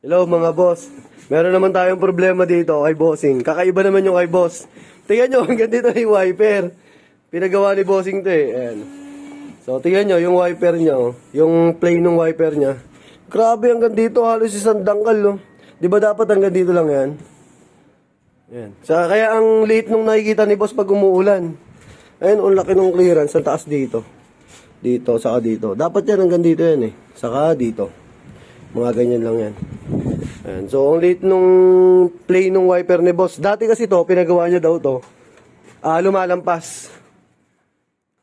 Hello mga boss. Meron naman tayong problema dito kay Bossing. Kakaiba naman yung kay boss. Tingnan nyo, hanggang dito yung wiper. Pinagawa ni Bossing to eh. Ayan. So, tingnan nyo, yung wiper niya, oh. yung plane ng wiper niya. Grabe, hanggang dito halos isang dangkal, no? Di ba dapat hanggang dito lang yan? Ayan. So, kaya ang liit nung nakikita ni boss pag umuulan. Ayun, ang laki ng clearance sa taas dito. Dito, saka dito. Dapat yan hanggang dito yan eh. Saka dito. Mga ganyan lang yan. Ayan. So, ang liit nung play nung wiper ni boss. Dati kasi to, pinagawa niya daw to. Ah, lumalampas.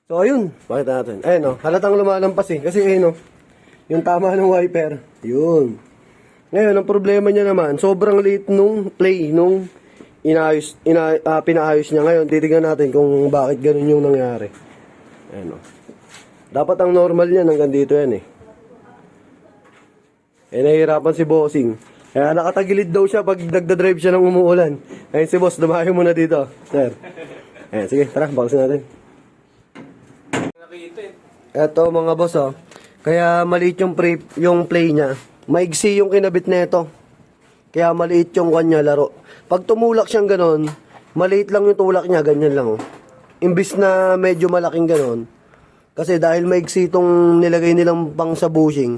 So, ayun. Pakita natin. Ayun, oh. Halatang lumalampas eh. Kasi, ayun, oh. Yung tama ng wiper. Yun. Ngayon, ang problema niya naman, sobrang liit nung play, nung inayos, ina, ah, pinaayos niya. Ngayon, titignan natin kung bakit ganun yung nangyari. Ayun, oh. Dapat ang normal niya hanggang dito yan eh. Eh, nahihirapan si Bossing. Kaya nakatagilid daw siya pag nagdadrive siya ng umuulan. Ayun si Boss, dumayo muna dito. Sir. Ayan, sige, tara, bakasin natin. Nakita eh. Eto mga boss oh. Kaya maliit yung, pre, yung play niya. Maigsi yung kinabit nito. Kaya maliit yung kanya laro. Pag tumulak siyang ganon, maliit lang yung tulak niya, ganyan lang oh. Imbis na medyo malaking ganon. Kasi dahil maigsi itong nilagay nilang pang sa bushing,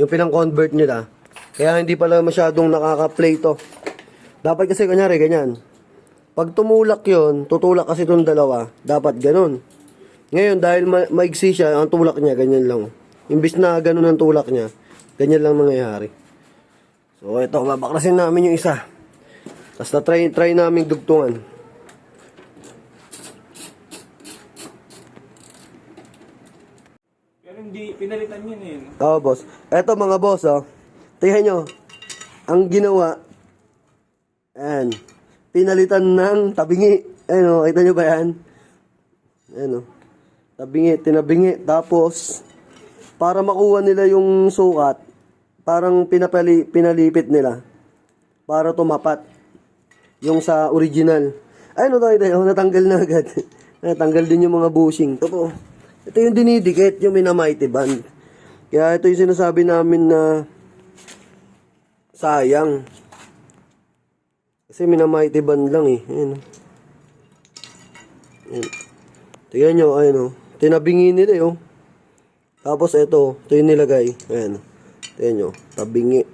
yung pinang-convert nila, kaya hindi pala masyadong nakaka-play to. Dapat kasi kunyari ganyan. Pag tumulak yon, tutulak kasi itong dalawa, dapat ganon. Ngayon, dahil ma- maigsi siya, ang tulak niya, ganyan lang. Imbis na ganun ang tulak niya, ganyan lang mangyayari. So, ito, babaklasin namin yung isa. Tapos na-try try namin dugtungan. Pero hindi, pinalitan yun eh. no? Oo, boss. Eto, mga boss, oh. Tingnan nyo. Ang ginawa, ayan, pinalitan ng tabingi. Ayan, oh, kita nyo ba yan? Ayan, oh. Tabingi, tinabingi. Tapos, para makuha nila yung sukat, parang pinapali, pinalipit nila. Para tumapat. Yung sa original. Ayun, oh, tayo, tayo. Natanggal na agad. Natanggal din yung mga bushing. Po. Ito yung dinidikit, yung minamighty band. Kaya ito yung sinasabi namin na sayang. Kasi minamighty band lang eh. Ayan. oh. Ayan. Tingnan nyo, ayun o. Tinabingi nila eh, oh. Tapos ito, ito yung nilagay. Ayan. Tingnan nyo, tabingi.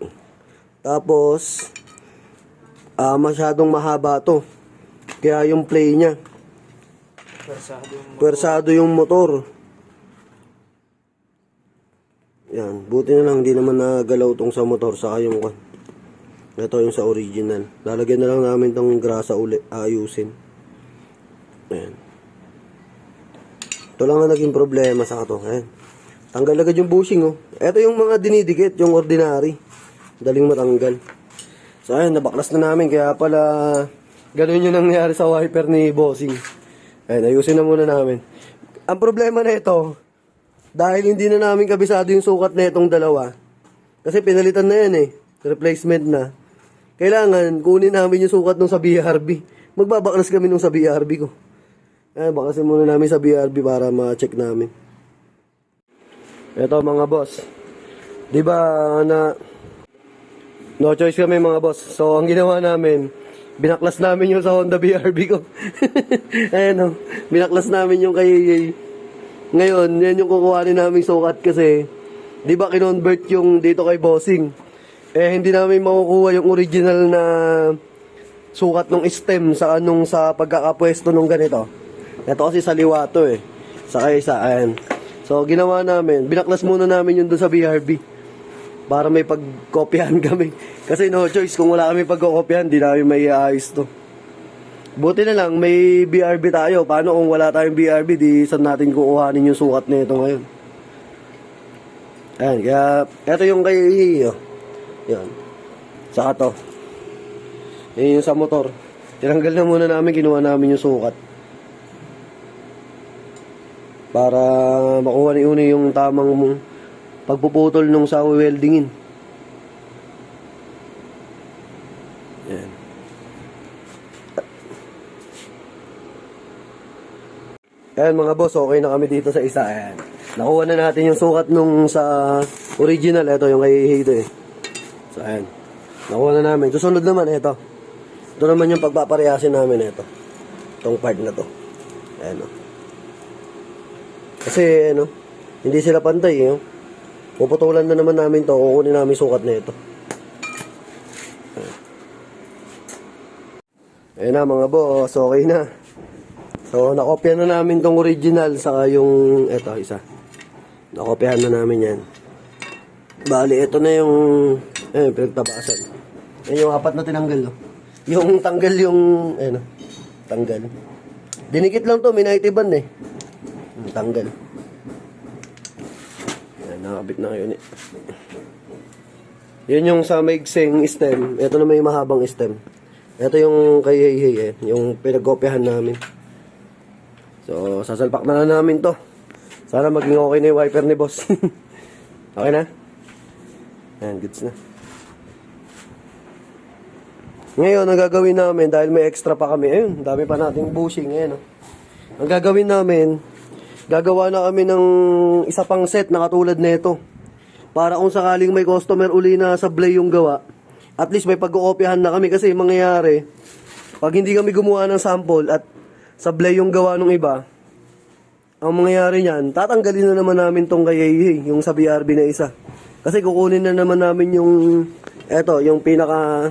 Tapos, ah masyadong mahaba to. Kaya yung play niya, Persado yung pwersado yung motor. Yan, buti na lang hindi naman nagalaw tong sa motor saka yung kwan. Ito yung sa original. Lalagyan na lang namin tong grasa uli, ayusin. Ayan. Ito lang ang naging problema sa to. Ayan. Tanggal agad yung bushing oh. Ito yung mga dinidikit, yung ordinary. Daling matanggal. So ayun, nabaklas na namin kaya pala ganun yung nangyari sa wiper ni Bossing. Ayun, ayusin na muna namin. Ang problema na ito, dahil hindi na namin kabisado yung sukat na itong dalawa, kasi pinalitan na yan eh, replacement na. Kailangan kunin namin yung sukat nung sa BRB. Magbabaklas kami nung sa BRB ko. Ayun, baklasin muna namin sa BRB para ma-check namin. Ito mga boss. 'Di ba na no choice kami mga boss. So ang ginawa namin, binaklas namin yung sa Honda BRB ko. Ayan o, binaklas namin yung kay ngayon, yan yung kukuhanin namin sukat kasi 'di ba kinonvert yung dito kay Bossing. Eh hindi namin makukuha yung original na sukat ng stem sa anong sa pagkakapwesto nung ganito. Ito kasi sa liwato eh. Sa isa, ayan. So, ginawa namin, binaklas muna namin yun doon sa BRB. Para may pagkopyahan kami. Kasi no choice, kung wala kami pagkokopyahan, di namin may aayos to. Buti na lang, may BRB tayo. Paano kung wala tayong BRB, di saan natin kukuhanin yung sukat na ito ngayon. Ayan, kaya, ito yung kay oh. Yan. Saka to. Yan yung sa motor. Tinanggal na muna namin, kinuha namin yung sukat. Para makuha ni Uni yung tamang pagpuputol nung sa weldingin. Ayan mga boss, okay na kami dito sa isa. Ayan. Nakuha na natin yung sukat nung sa original. Ito yung kay Hito eh. So ayan. Nakuha na namin. Susunod naman, ito. Ito naman yung pagpaparehasin namin, ito. Itong part na to. Ayan, o. Kasi, ano, hindi sila pantay, eh. oh. Puputulan na naman namin to. Kukunin namin sukat na ito. Ayan na, mga boss. Okay na. So, nakopya na namin tong original saka yung, eto, isa. Nakopyahan na namin yan. Bali, ito na yung, eh, pinagtabasan. Yan yung apat na tinanggal, no? Yung tanggal yung, eh, no? Tanggal. Dinikit lang to, minaitiban eh. Tanggal. Yan, nakabit na ngayon eh. Yun yung sa maigsing stem. Ito na may mahabang stem. Ito yung kay Hey eh. Yung pinagkopyahan namin. So, sasalpak na lang namin to. Sana maging okay na yung wiper ni boss. okay na? Ayan, goods na. Ngayon, ang gagawin namin, dahil may extra pa kami, ayun, dami pa nating bushing, ayun. oh. Ang gagawin namin, gagawa na kami ng isa pang set na katulad nito. Para kung sakaling may customer uli na sablay yung gawa, at least may pag-oopyahan na kami kasi mangyayari, pag hindi kami gumawa ng sample at sablay yung gawa ng iba, ang mangyayari niyan, tatanggalin na naman namin tong kay yung sa BRB na isa. Kasi kukunin na naman namin yung, eto, yung pinaka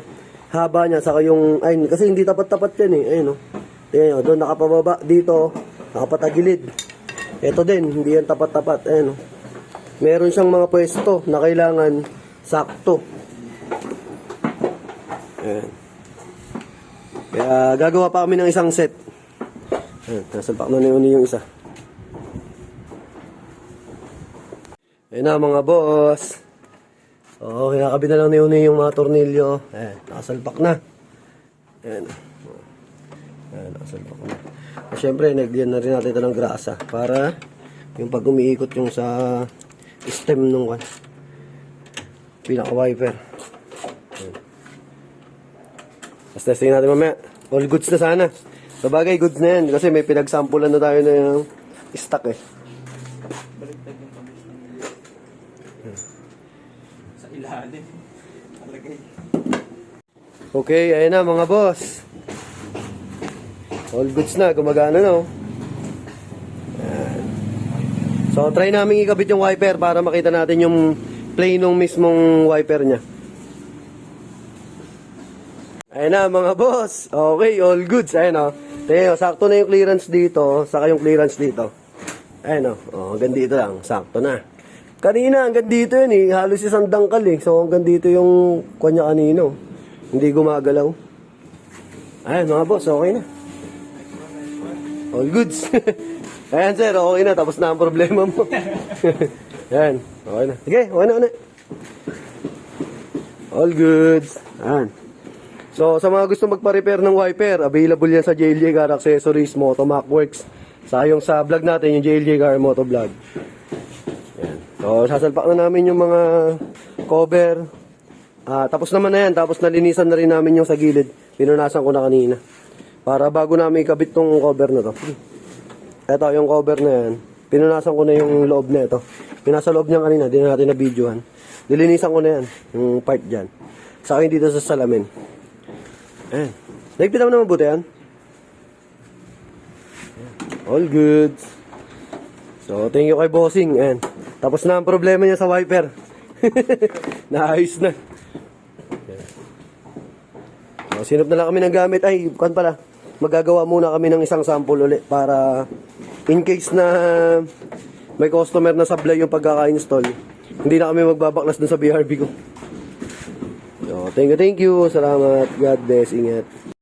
haba niya, saka yung, ayun, kasi hindi tapat-tapat yan eh, ayun o. Tingnan nyo, doon nakapababa, dito, nakapatagilid. Ito din, hindi yan tapat-tapat, ayun o. Meron siyang mga pwesto na kailangan sakto. Ayan. Kaya gagawa pa kami ng isang set. Ayan, nasalpak na ni yung isa. Ayun na mga boss. Oo, kinakabit na lang ni Uni yung mga tornilyo. Ayan, nakasalpak na. Ayan. Ayan, nakasalpak na. At syempre, nagdiyan na rin natin ito ng grasa para yung pag umiikot yung sa stem nung kan. Pinaka-wiper. Ayan. Tapos testing natin mamaya. All goods na sana. Sa bagay, goods na yan. Kasi may pinagsampulan na tayo yung stock eh. Baliktad yung condition. Sa ilalim. Talagay. Okay, ayun na mga boss. All goods na, gumagana na oh. Ayan. So, try namin ikabit yung wiper para makita natin yung plane ng mismong wiper niya. Ayun na mga boss. Okay, all goods. Ayun oh. Tingnan nyo, sakto na yung clearance dito, saka yung clearance dito. Ayun oh. Oh, hanggang dito lang, sakto na. Kanina, hanggang dito yun eh. Halos isang dangkal eh. So, hanggang dito yung kanya kanino. Hindi gumagalaw. Ayan mga boss, okay na. All goods. Ayan sir, okay na. Tapos na ang problema mo. Ayan, okay na. Sige, okay na, okay na. All goods. Ayan. So, sa mga gusto magpa-repair ng wiper, available yan sa JLJ Car Accessories, Motomac Works. Sa yung sa vlog natin, yung JLJ Car Moto Vlog. Ayan. So, sasalpak na namin yung mga cover. Ah, tapos naman na yan. Tapos nalinisan na rin namin yung sa gilid. Pinunasan ko na kanina. Para bago namin ikabit tong cover na to. Ito, yung cover na yan. Pinunasan ko na yung loob na ito. Pinasa loob niyan kanina. Di na natin na videohan. Dilinisan ko na yan. Yung part dyan. Sa akin dito sa salamin. Ayan. Nagpita mo naman buti yan. All good. So, thank you kay Bossing. Ayan. Tapos na ang problema niya sa wiper. Naayos na. So, sinop na lang kami ng gamit. Ay, kan pala. Magagawa muna kami ng isang sample ulit para in case na may customer na sablay yung pagkaka-install. Hindi na kami magbabaklas dun sa BRB ko. Thank you, thank you. Salamat. God bless. Ingat.